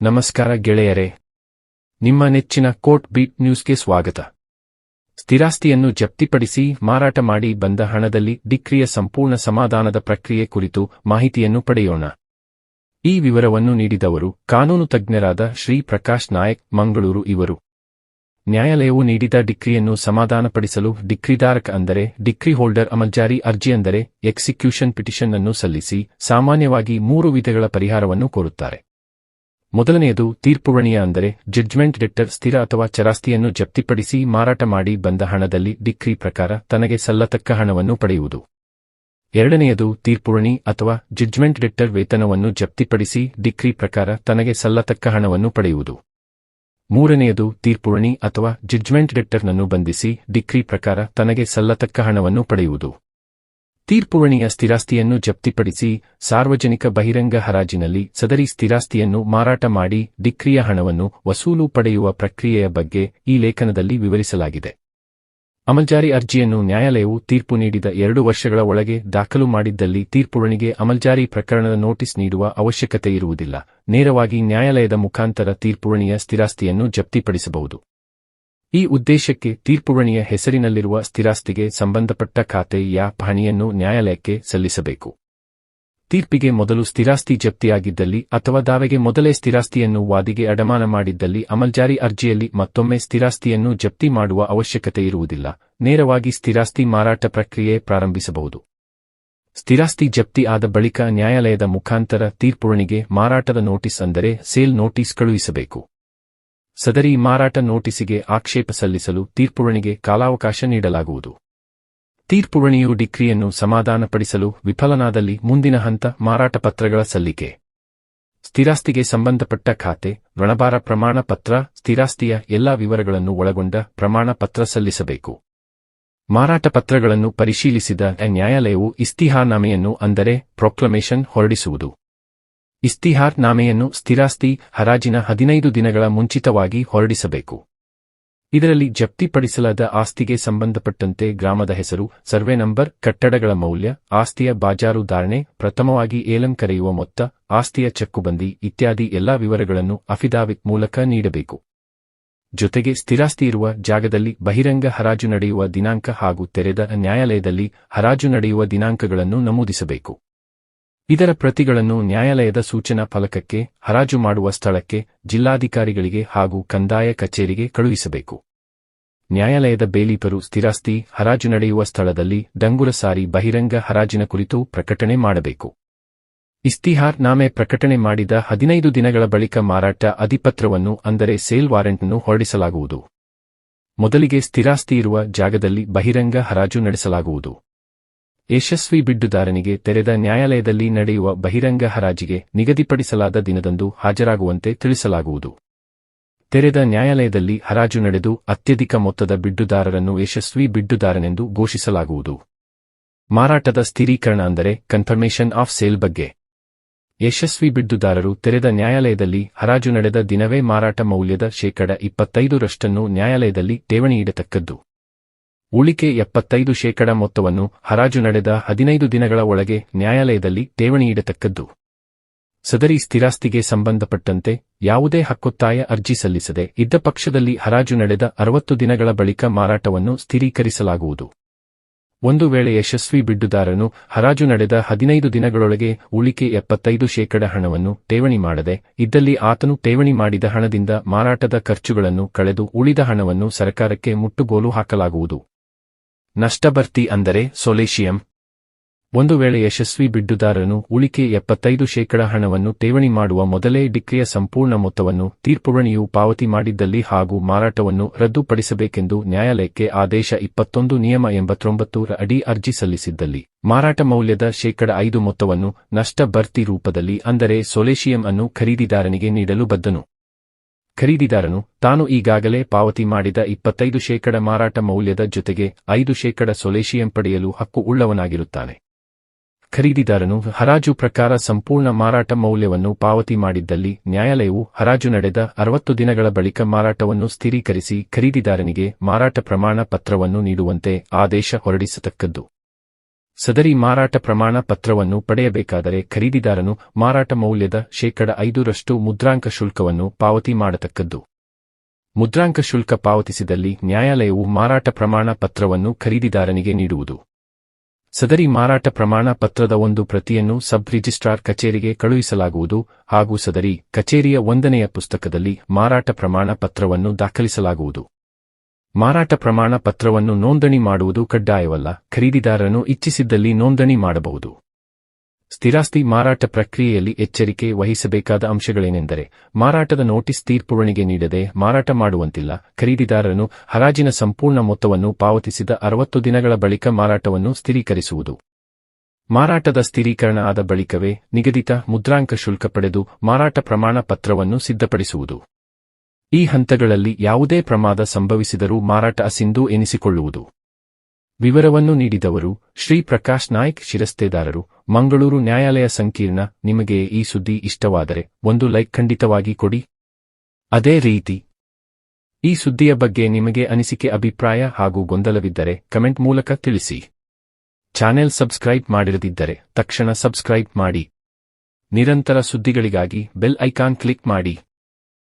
ನಮಸ್ಕಾರ ಗೆಳೆಯರೇ. ನಿಮ್ಮ ನೆಚ್ಚಿನ ಕೋರ್ಟ್ ಬೀಟ್ ನ್ಯೂಸ್ಗೆ ಸ್ವಾಗತ. ಸ್ಥಿರಾಸ್ತಿಯನ್ನು ಜಪ್ತಿಪಡಿಸಿ ಮಾರಾಟ ಮಾಡಿ ಬಂದ ಹಣದಲ್ಲಿ ಡಿಕ್ರಿಯ ಸಂಪೂರ್ಣ ಸಮಾಧಾನದ ಪ್ರಕ್ರಿಯೆ ಕುರಿತು ಮಾಹಿತಿಯನ್ನು ಪಡೆಯೋಣ. ಈ ವಿವರವನ್ನು ನೀಡಿದವರು ಕಾನೂನು ತಜ್ಞರಾದ ಶ್ರೀ ಪ್ರಕಾಶ್ ನಾಯಕ್, ಮಂಗಳೂರು ಇವರು. ನ್ಯಾಯಾಲಯವು ನೀಡಿದ ಡಿಕ್ರಿಯನ್ನು ಸಮಾಧಾನಪಡಿಸಲು ಡಿಕ್ರಿಧಾರಕ ಅಂದರೆ ಡಿಕ್ರಿ ಹೋಲ್ಡರ್ ಅಮಲ್ಜಾರಿ ಅರ್ಜಿ ಅಂದರೆ ಎಕ್ಸಿಕ್ಯೂಷನ್ ಪಿಟಿಷನ್ ಅನ್ನು ಸಲ್ಲಿಸಿ ಸಾಮಾನ್ಯವಾಗಿ ಮೂರು ವಿಧಗಳ ಪರಿಹಾರವನ್ನು ಕೋರುತ್ತಾರೆ. ಮೊದಲನೆಯದು ತೀರ್ಪುವಣಿಯ ಅಂದರೆ ಜಡ್ಜ್ಮೆಂಟ್ ಡೆಕ್ಟರ್ ಸ್ಥಿರ ಅಥವಾ ಚರಾಸ್ತಿಯನ್ನು ಜಪ್ತಿಪಡಿಸಿ ಮಾರಾಟ ಮಾಡಿ ಬಂದ ಹಣದಲ್ಲಿ ಡಿಕ್ರಿ ಪ್ರಕಾರ ತನಗೆ ಸಲ್ಲತಕ್ಕ ಹಣವನ್ನು ಪಡೆಯುವುದು. ಎರಡನೆಯದು ತೀರ್ಪುವಣಿ ಅಥವಾ ಜಡ್ಜ್ಮೆಂಟ್ ಡೆಕ್ಟರ್ ವೇತನವನ್ನು ಜಪ್ತಿಪಡಿಸಿ ಡಿಕ್ರಿ ಪ್ರಕಾರ ತನಗೆ ಸಲ್ಲತಕ್ಕ ಹಣವನ್ನು ಪಡೆಯುವುದು. ಮೂರನೆಯದು ತೀರ್ಪುವಣಿ ಅಥವಾ ಜಡ್ಜ್ಮೆಂಟ್ ಡಿಕ್ಟರ್ನನ್ನು ಬಂಧಿಸಿ ಡಿಕ್ರಿ ಪ್ರಕಾರ ತನಗೆ ಸಲ್ಲತಕ್ಕ ಹಣವನ್ನು ಪಡೆಯುವುದು. ತೀರ್ಪುವಣಿಯ ಸ್ಥಿರಾಸ್ತಿಯನ್ನು ಜಪ್ತಿಪಡಿಸಿ ಸಾರ್ವಜನಿಕ ಬಹಿರಂಗ ಹರಾಜಿನಲ್ಲಿ ಸದರಿ ಸ್ಥಿರಾಸ್ತಿಯನ್ನು ಮಾರಾಟ ಮಾಡಿ ಡಿಕ್ರಿಯ ಹಣವನ್ನು ವಸೂಲು ಪಡೆಯುವ ಪ್ರಕ್ರಿಯೆಯ ಬಗ್ಗೆ ಈ ಲೇಖನದಲ್ಲಿ ವಿವರಿಸಲಾಗಿದೆ. ಅಮಲ್ಜಾರಿ ಅರ್ಜಿಯನ್ನು ನ್ಯಾಯಾಲಯವು ತೀರ್ಪು ನೀಡಿದ ಎರಡು ವರ್ಷಗಳ ಒಳಗೆ ದಾಖಲು ಮಾಡಿದ್ದಲ್ಲಿ ತೀರ್ಪುವಣಿಗೆ ಅಮಲ್ಜಾರಿ ಪ್ರಕರಣದ ನೋಟಿಸ್ ನೀಡುವ ಅವಶ್ಯಕತೆ ಇರುವುದಿಲ್ಲ. ನೇರವಾಗಿ ನ್ಯಾಯಾಲಯದ ಮುಖಾಂತರ ತೀರ್ಪುವಣಿಯ ಸ್ಥಿರಾಸ್ತಿಯನ್ನು ಜಪ್ತಿಪಡಿಸಬಹುದು. ಈ ಉದ್ದೇಶಕ್ಕೆ ತೀರ್ಪುವಣಿಯ ಹೆಸರಿನಲ್ಲಿರುವ ಸ್ಥಿರಾಸ್ತಿಗೆ ಸಂಬಂಧಪಟ್ಟ ಖಾತೆಯ ಪಹಣಿಯನ್ನು ನ್ಯಾಯಾಲಯಕ್ಕೆ ಸಲ್ಲಿಸಬೇಕು. ತೀರ್ಪಿಗೆ ಮೊದಲು ಸ್ಥಿರಾಸ್ತಿ ಜಪ್ತಿಯಾಗಿದ್ದಲ್ಲಿ ಅಥವಾ ದಾವೆಗೆ ಮೊದಲೇ ಸ್ಥಿರಾಸ್ತಿಯನ್ನು ವಾದಿಗೆ ಅಡಮಾನ ಮಾಡಿದ್ದಲ್ಲಿ ಅಮಲ್ಜಾರಿ ಅರ್ಜಿಯಲ್ಲಿ ಮತ್ತೊಮ್ಮೆ ಸ್ಥಿರಾಸ್ತಿಯನ್ನು ಜಪ್ತಿ ಮಾಡುವ ಅವಶ್ಯಕತೆ ಇರುವುದಿಲ್ಲ. ನೇರವಾಗಿ ಸ್ಥಿರಾಸ್ತಿ ಮಾರಾಟ ಪ್ರಕ್ರಿಯೆ ಪ್ರಾರಂಭಿಸಬಹುದು. ಸ್ಥಿರಾಸ್ತಿ ಜಪ್ತಿ ಆದ ಬಳಿಕ ನ್ಯಾಯಾಲಯದ ಮುಖಾಂತರ ತೀರ್ಪುವಣಿಗೆ ಮಾರಾಟದ ನೋಟಿಸ್ ಅಂದರೆ ಸೇಲ್ ನೋಟಿಸ್ ಕಳುಹಿಸಬೇಕು. ಸದರಿ ಮಾರಾಟ ನೋಟಿಸಿಗೆ ಆಕ್ಷೇಪ ಸಲ್ಲಿಸಲು ತೀರ್ಪುವಣಿಗೆ ಕಾಲಾವಕಾಶ ನೀಡಲಾಗುವುದು. ತೀರ್ಪುವಣಿಯು ಡಿಕ್ರಿಯನ್ನು ಸಮಾಧಾನಪಡಿಸಲು ವಿಫಲನಾದಲ್ಲಿ ಮುಂದಿನ ಹಂತ ಮಾರಾಟ ಪತ್ರಗಳ ಸಲ್ಲಿಕೆ. ಸ್ಥಿರಾಸ್ತಿಗೆ ಸಂಬಂಧಪಟ್ಟ ಖಾತೆ, ಋಣಭಾರ ಪ್ರಮಾಣ ಪತ್ರ ಸ್ಥಿರಾಸ್ತಿಯ ಎಲ್ಲಾ ವಿವರಗಳನ್ನು ಒಳಗೊಂಡ ಪ್ರಮಾಣ ಪತ್ರ ಸಲ್ಲಿಸಬೇಕು. ಮಾರಾಟ ಪತ್ರಗಳನ್ನು ಪರಿಶೀಲಿಸಿದ ನ್ಯಾಯಾಲಯವು ಇಸ್ತಿಹಾನಾಮೆಯನ್ನು ಅಂದರೆ ಪ್ರೊಕ್ಲಮೇಷನ್ ಹೊರಡಿಸುವುದು. ಇಸ್ತಿಹಾರ್ ನಾಮೆಯನ್ನು ಸ್ಥಿರಾಸ್ತಿ ಹರಾಜಿನ ಹದಿನೈದು ದಿನಗಳ ಮುಂಚಿತವಾಗಿ ಹೊರಡಿಸಬೇಕು. ಇದರಲ್ಲಿ ಜಪ್ತಿಪಡಿಸಲಾದ ಆಸ್ತಿಗೆ ಸಂಬಂಧಪಟ್ಟಂತೆ ಗ್ರಾಮದ ಹೆಸರು, ಸರ್ವೆ ನಂಬರ್, ಕಟ್ಟಡಗಳ ಮೌಲ್ಯ, ಆಸ್ತಿಯ ಬಾಜಾರು ಧಾರಣೆ, ಪ್ರಥಮವಾಗಿ ಏಲಂ ಕರೆಯುವ ಮೊತ್ತ, ಆಸ್ತಿಯ ಚಕ್ಕುಬಂದಿ ಇತ್ಯಾದಿ ಎಲ್ಲಾ ವಿವರಗಳನ್ನು ಅಫಿದಾವಿತ್ ಮೂಲಕ ನೀಡಬೇಕು. ಜೊತೆಗೆ ಸ್ಥಿರಾಸ್ತಿ ಇರುವ ಜಾಗದಲ್ಲಿ ಬಹಿರಂಗ ಹರಾಜು ನಡೆಯುವ ದಿನಾಂಕ ಹಾಗೂ ತೆರೆದ ನ್ಯಾಯಾಲಯದಲ್ಲಿ ಹರಾಜು ನಡೆಯುವ ದಿನಾಂಕಗಳನ್ನು ನಮೂದಿಸಬೇಕು. ಇದರ ಪ್ರತಿಗಳನ್ನು ನ್ಯಾಯಾಲಯದ ಸೂಚನಾ ಫಲಕಕ್ಕೆ, ಹರಾಜು ಮಾಡುವ ಸ್ಥಳಕ್ಕೆ, ಜಿಲ್ಲಾಧಿಕಾರಿಗಳಿಗೆ ಹಾಗೂ ಕಂದಾಯ ಕಚೇರಿಗೆ ಕಳುಹಿಸಬೇಕು. ನ್ಯಾಯಾಲಯದ ಬೇಲೀಪರು ಸ್ಥಿರಾಸ್ತಿ, ಹರಾಜು ನಡೆಯುವ ಸ್ಥಳದಲ್ಲಿ ಡಂಗುರ ಸಾರಿ ಬಹಿರಂಗ ಹರಾಜಿನ ಕುರಿತು ಪ್ರಕಟಣೆ ಮಾಡಬೇಕು. ಇಸ್ತಿಹಾರ್ ನಾಮೆ ಪ್ರಕಟಣೆ ಮಾಡಿದ ಹದಿನೈದು ದಿನಗಳ ಬಳಿಕ ಮಾರಾಟ ಅಧಿಪತ್ರವನ್ನು ಅಂದರೆ ಸೇಲ್ ವಾರೆಂಟ್ನ್ನು ಹೊರಡಿಸಲಾಗುವುದು. ಮೊದಲಿಗೆ ಸ್ಥಿರಾಸ್ತಿ ಇರುವ ಜಾಗದಲ್ಲಿ ಬಹಿರಂಗ ಹರಾಜು ನಡೆಸಲಾಗುವುದು. ಯಶಸ್ವಿ ಬಿಡ್ಡುದಾರನಿಗೆ ತೆರೆದ ನ್ಯಾಯಾಲಯದಲ್ಲಿ ನಡೆಯುವ ಬಹಿರಂಗ ಹರಾಜಿಗೆ ನಿಗದಿಪಡಿಸಲಾದ ದಿನದಂದು ಹಾಜರಾಗುವಂತೆ ತಿಳಿಸಲಾಗುವುದು. ತೆರೆದ ನ್ಯಾಯಾಲಯದಲ್ಲಿ ಹರಾಜು ನಡೆದು ಅತ್ಯಧಿಕ ಮೊತ್ತದ ಬಿಡ್ಡುದಾರರನ್ನು ಯಶಸ್ವಿ ಬಿಡ್ಡುದಾರನೆಂದು ಘೋಷಿಸಲಾಗುವುದು. ಮಾರಾಟದ ಸ್ಥಿರೀಕರಣ ಅಂದರೆ ಕನ್ಫರ್ಮೇಷನ್ ಆಫ್ ಸೇಲ್ ಬಗ್ಗೆ. ಯಶಸ್ವಿ ಬಿಡ್ಡುದಾರರು ತೆರೆದ ನ್ಯಾಯಾಲಯದಲ್ಲಿ ಹರಾಜು ನಡೆದ ದಿನವೇ ಮಾರಾಟ ಮೌಲ್ಯದ ಶೇಕಡ ಇಪ್ಪತ್ತೈದರಷ್ಟನ್ನು ನ್ಯಾಯಾಲಯದಲ್ಲಿ ಠೇವಣಿಯಿಡತಕ್ಕದ್ದು ಉಳಿಕೆ ಎಪ್ಪತ್ತೈದು ಶೇಕಡ ಮೊತ್ತವನ್ನು ಹರಾಜು ನಡೆದ ಹದಿನೈದು ದಿನಗಳ ಒಳಗೆ ನ್ಯಾಯಾಲಯದಲ್ಲಿ ಠೇವಣಿಯಿಡತಕ್ಕದ್ದು ಸದರಿ ಸ್ಥಿರಾಸ್ತಿಗೆ ಸಂಬಂಧಪಟ್ಟಂತೆ ಯಾವುದೇ ಹಕ್ಕೊತ್ತಾಯ ಅರ್ಜಿ ಸಲ್ಲಿಸದೆ ಇದ್ದ ಪಕ್ಷದಲ್ಲಿ ಹರಾಜು ನಡೆದ ಅರವತ್ತು ದಿನಗಳ ಬಳಿಕ ಮಾರಾಟವನ್ನು ಸ್ಥಿರೀಕರಿಸಲಾಗುವುದು. ಒಂದು ವೇಳೆ ಯಶಸ್ವಿ ಬಿಡ್ಡುದಾರನು ಹರಾಜು ನಡೆದ ಹದಿನೈದು ದಿನಗಳೊಳಗೆ ಉಳಿಕೆ ಎಪ್ಪತ್ತೈದು ಶೇಕಡ ಹಣವನ್ನು ಠೇವಣಿ ಮಾಡದೆ ಇದ್ದಲ್ಲಿ ಆತನು ಠೇವಣಿ ಮಾಡಿದ ಹಣದಿಂದ ಮಾರಾಟದ ಖರ್ಚುಗಳನ್ನು ಕಳೆದು ಉಳಿದ ಹಣವನ್ನು ಸರ್ಕಾರಕ್ಕೆ ಮುಟ್ಟುಗೋಲು ಹಾಕಲಾಗುವುದು. ನಷ್ಟಭರ್ತಿ ಅಂದರೆ ಸೊಲೇಷಿಯಂ. ಒಂದು ವೇಳೆ ಯಶಸ್ವಿ ಬಿಡ್ಡುದಾರನು ಉಳಿಕೆ ಎಪ್ಪತ್ತೈದು ಶೇಕಡ ಹಣವನ್ನು ಠೇವಣಿ ಮಾಡುವ ಮೊದಲೇ ಡಿಕ್ರಿಯ ಸಂಪೂರ್ಣ ಮೊತ್ತವನ್ನು ತೀರ್ಪುವಣಿಯು ಪಾವತಿ ಮಾಡಿದ್ದಲ್ಲಿ ಹಾಗೂ ಮಾರಾಟವನ್ನು ರದ್ದುಪಡಿಸಬೇಕೆಂದು ನ್ಯಾಯಾಲಯಕ್ಕೆ ಆದೇಶ ಇಪ್ಪತ್ತೊಂದು ನಿಯಮ ಎಂಬತ್ತೊಂಬತ್ತೂರ ಅಡಿ ಅರ್ಜಿ ಸಲ್ಲಿಸಿದ್ದಲ್ಲಿ. ಮಾರಾಟ ಮೌಲ್ಯದ ಶೇಕಡ ಐದು ಮೊತ್ತವನ್ನು ನಷ್ಟ ಭರ್ತಿ ರೂಪದಲ್ಲಿ ಅಂದರೆ ಸೊಲೇಷಿಯಂ ಅನ್ನು ಖರೀದಿದಾರನಿಗೆ ನೀಡಲು ಬದ್ಧನು ಖರೀದಿದಾರನು ತಾನು ಈಗಾಗಲೇ ಪಾವತಿ ಮಾಡಿದ ಇಪ್ಪತ್ತೈದು ಶೇಕಡ ಮಾರಾಟ ಮೌಲ್ಯದ ಜೊತೆಗೆ ಐದು ಶೇಕಡ ಸೊಲೇಶಿಯಂ ಪಡೆಯಲು ಹಕ್ಕು ಉಳ್ಳವನಾಗಿರುತ್ತಾನೆ. ಖರೀದಿದಾರನು ಹರಾಜು ಪ್ರಕಾರ ಸಂಪೂರ್ಣ ಮಾರಾಟ ಮೌಲ್ಯವನ್ನು ಪಾವತಿ ಮಾಡಿದ್ದಲ್ಲಿ ನ್ಯಾಯಾಲಯವು ಹರಾಜು ನಡೆದ ಅರವತ್ತು ದಿನಗಳ ಬಳಿಕ ಮಾರಾಟವನ್ನು ಸ್ಥಿರೀಕರಿಸಿ ಖರೀದಿದಾರನಿಗೆ ಮಾರಾಟ ಪ್ರಮಾಣ ಪತ್ರವನ್ನು ನೀಡುವಂತೆ ಆದೇಶ ಹೊರಡಿಸತಕ್ಕದ್ದು. ಸದರಿ ಮಾರಾಟ ಪ್ರಮಾಣ ಪತ್ರವನ್ನು ಪಡೆಯಬೇಕಾದರೆ ಖರೀದಿದಾರನು ಮಾರಾಟ ಮೌಲ್ಯದ ಶೇಕಡ ಐದರಷ್ಟು ಮುದ್ರಾಂಕ ಶುಲ್ಕವನ್ನು ಪಾವತಿ ಮಾಡತಕ್ಕದ್ದು. ಮುದ್ರಾಂಕ ಶುಲ್ಕ ಪಾವತಿಸಿದಲ್ಲಿ ನ್ಯಾಯಾಲಯವು ಮಾರಾಟ ಪ್ರಮಾಣ ಪತ್ರವನ್ನು ಖರೀದಿದಾರನಿಗೆ ನೀಡುವುದು. ಸದರಿ ಮಾರಾಟ ಪ್ರಮಾಣ ಪತ್ರದ ಒಂದು ಪ್ರತಿಯನ್ನು ಸಬ್ ರಿಜಿಸ್ಟ್ರಾರ್ ಕಚೇರಿಗೆ ಕಳುಹಿಸಲಾಗುವುದು ಹಾಗೂ ಸದರಿ ಕಚೇರಿಯ ಒಂದನೆಯ ಪುಸ್ತಕದಲ್ಲಿ ಮಾರಾಟ ಪ್ರಮಾಣ ಪತ್ರವನ್ನು ದಾಖಲಿಸಲಾಗುವುದು. ಮಾರಾಟ ಪ್ರಮಾಣ ಪತ್ರವನ್ನು ನೋಂದಣಿ ಮಾಡುವುದು ಕಡ್ಡಾಯವಲ್ಲ, ಖರೀದಿದಾರನು ಇಚ್ಛಿಸಿದ್ದಲ್ಲಿ ನೋಂದಣಿ ಮಾಡಬಹುದು. ಸ್ಥಿರಾಸ್ತಿ ಮಾರಾಟ ಪ್ರಕ್ರಿಯೆಯಲ್ಲಿ ಎಚ್ಚರಿಕೆ ವಹಿಸಬೇಕಾದ ಅಂಶಗಳೇನೆಂದರೆ, ಮಾರಾಟದ ನೋಟಿಸ್ ತೀರ್ಪುವಣಿಗೆ ನೀಡದೆ ಮಾರಾಟ ಮಾಡುವಂತಿಲ್ಲ, ಖರೀದಿದಾರನು ಹರಾಜಿನ ಸಂಪೂರ್ಣ ಮೊತ್ತವನ್ನು ಪಾವತಿಸಿದ ಅರವತ್ತು ದಿನಗಳ ಬಳಿಕ ಮಾರಾಟವನ್ನು ಸ್ಥಿರೀಕರಿಸುವುದು. ಮಾರಾಟದ ಸ್ಥಿರೀಕರಣ ಆದ ಬಳಿಕವೇ ನಿಗದಿತ ಮುದ್ರಾಂಕ ಶುಲ್ಕ ಪಡೆದು ಮಾರಾಟ ಪ್ರಮಾಣ ಪತ್ರವನ್ನು ಸಿದ್ಧಪಡಿಸುವುದು. ಈ ಹಂತಗಳಲ್ಲಿ ಯಾವುದೇ ಪ್ರಮಾದ ಸಂಭವಿಸಿದರೂ ಮಾರಾಟ ಅಸಿಂಧು ಎನಿಸಿಕೊಳ್ಳುವುದು. ವಿವರವನ್ನು ನೀಡಿದವರು, ಶ್ರೀ ಪ್ರಕಾಶ್ ನಾಯ್ಕ್ ಶಿರಸ್ತೆದಾರರು, ಮಂಗಳೂರು ನ್ಯಾಯಾಲಯ ಸಂಕೀರ್ಣ, ನಿಮಗೆ ಈ ಸುದ್ದಿ ಇಷ್ಟವಾದರೆ ಒಂದು ಲೈಕ್ ಖಂಡಿತವಾಗಿ ಕೊಡಿ. ಅದೇ ರೀತಿ, ಈ ಸುದ್ದಿಯ ಬಗ್ಗೆ ನಿಮಗೆ ಅನಿಸಿಕೆ ಅಭಿಪ್ರಾಯ ಹಾಗೂ ಗೊಂದಲವಿದ್ದರೆ ಕಮೆಂಟ್ ಮೂಲಕ ತಿಳಿಸಿ. ಚಾನೆಲ್ ಸಬ್ಸ್ಕ್ರೈಬ್ ಮಾಡಿರದಿದ್ದರೆ ತಕ್ಷಣ ಸಬ್ಸ್ಕ್ರೈಬ್ ಮಾಡಿ. ನಿರಂತರ ಸುದ್ದಿಗಳಿಗಾಗಿ ಬೆಲ್ ಐಕಾನ್ ಕ್ಲಿಕ್ ಮಾಡಿ.